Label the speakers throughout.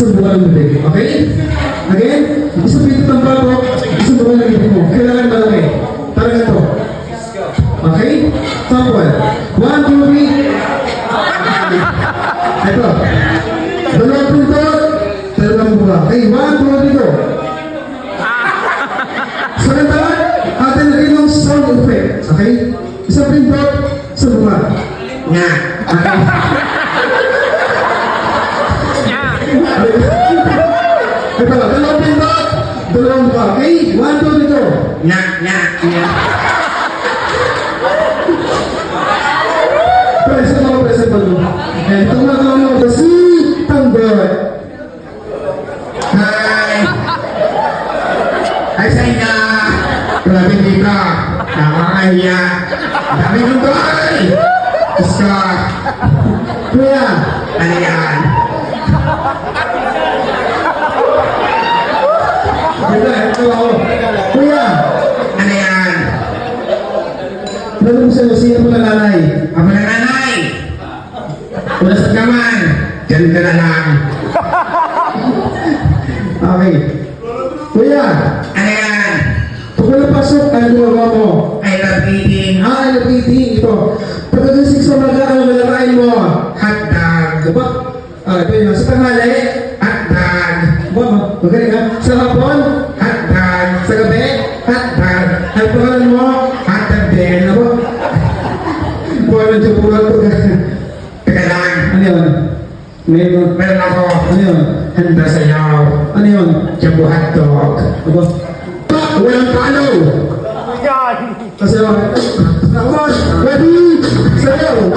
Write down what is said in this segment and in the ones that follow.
Speaker 1: isang buwan ng bibig. Okay? Again, isang pinto ng bago, isang buwan ng bibig mo. Kailangan malaki. Parang ito. Okay? Sample. One, two, three. Ito. Dalawang pinto, dalawang buwan. Okay, one, two, three, go. Sa kanta, atin lagyan ng sound effect. Okay? Isang pinto, isang buwan.
Speaker 2: Nga.
Speaker 1: Okay? Ito, dalawang pinto, dalawang buwan. Okay? One, two, three, go.
Speaker 2: Nga. Nga. Nga.
Speaker 1: Present ako, present ako. Eh, tumatawag ako si Tanggol.
Speaker 2: Hi. Hi sa inyo. Grabe dito. Nakakahiya. Ang Dami ng doy. Gusto.
Speaker 1: Kuya,
Speaker 2: Ano yan?
Speaker 1: kuya, ito ako. Kuya,
Speaker 2: Ano yan?
Speaker 1: tanong ko sa'yo, sino mo na nanay?
Speaker 2: Ako na nanay. Una sa kaman. Diyan ka na lang.
Speaker 1: Okay. Kuya,
Speaker 2: Ano yan?
Speaker 1: pag wala pasok, ano ginagawa mo?
Speaker 2: I love eating
Speaker 1: Ah, ano eating? Ito. Pagkagasig sa mga ano malakain mo?
Speaker 2: hotdog.
Speaker 1: Diba? Ah, ito yun. Sa tanghali,
Speaker 2: Hotdog.
Speaker 1: ba, magaling ha? Sa Meron.
Speaker 2: Meron ako.
Speaker 1: Ano yun?
Speaker 2: Handa sa'yo.
Speaker 1: Ano yun?
Speaker 2: Jabu hotdog.
Speaker 1: Aba?
Speaker 2: Pa! Walang palo!
Speaker 1: Kasi Nakman! Ready! Sayo!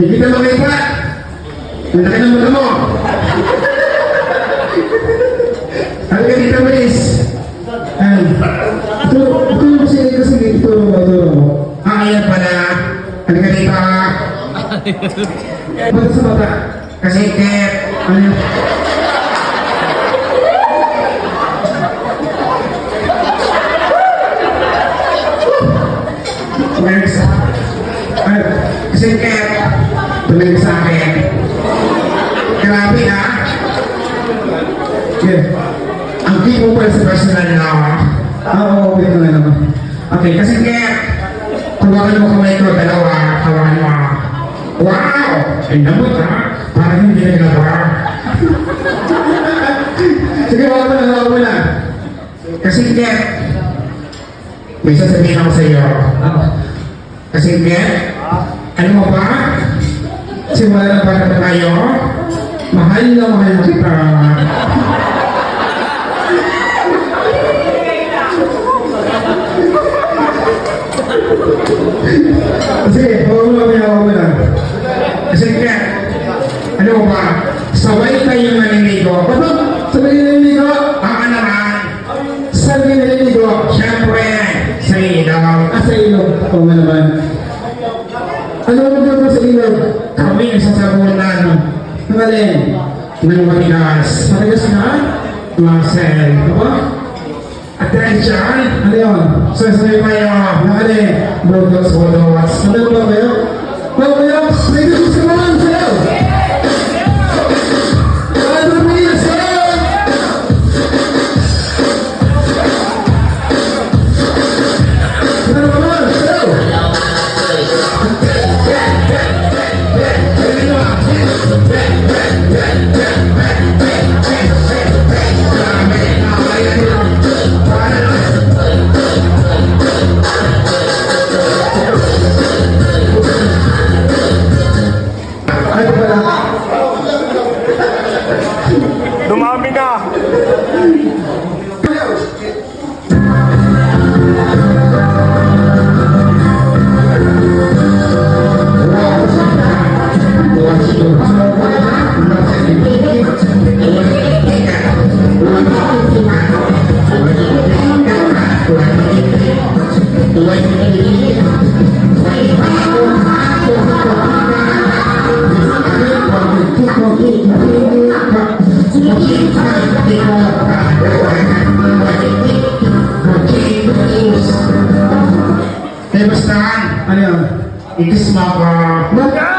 Speaker 1: Hindi
Speaker 2: ka makipat! Ang laki ng mata mo! Ang ka dito, Maris!
Speaker 1: Ay, ito, ito yung kasi kasi ito, ito,
Speaker 2: Ah, ayan pala. Ano ka dito?
Speaker 1: Pati sa mata.
Speaker 2: Kasikit!
Speaker 1: Ano yun?
Speaker 2: Maris! Ay, Kasikit! Tumingin sa akin. Grabe ha?
Speaker 1: Yeah.
Speaker 2: Ang cute mo pala sa personal na
Speaker 1: Ah, oo, okay na naman.
Speaker 2: Okay, kasikit! Hawakan mo kamay ko, dalawa. Hawakan mo. Wow! Ang lamot ha? Parang hindi na ginawa.
Speaker 1: Sige, wala mo na, wala mo na.
Speaker 2: Kasikit! May sasabihin ako sa iyo.
Speaker 1: Ano?
Speaker 2: Kasikit? Ano mo ba? Simula na ba na tayo? Mahal na mahal kita.
Speaker 1: Sige, wala mo na, wala mo na.
Speaker 2: Kasikit! Ano mo ba? Saway kayong maninigo.
Speaker 1: Ano? Sabi niya naliligo?
Speaker 2: Baka naman,
Speaker 1: Saan niya naliligo?
Speaker 2: syempre, sa ilaw.
Speaker 1: Ah, sa ilog. Oo nga naman. Ano mo gagawin sa ilog?
Speaker 2: Kami ang sasabunan
Speaker 1: Ang alin?
Speaker 2: ng matigas.
Speaker 1: Matigas na?
Speaker 2: Marcel.
Speaker 1: Ako?
Speaker 2: Attention!
Speaker 1: Ano yun?
Speaker 2: Sasabi kayo.
Speaker 1: Ang alin?
Speaker 2: Budos, budos.
Speaker 1: Ano ba kayo?
Speaker 2: Gracias.
Speaker 3: It is number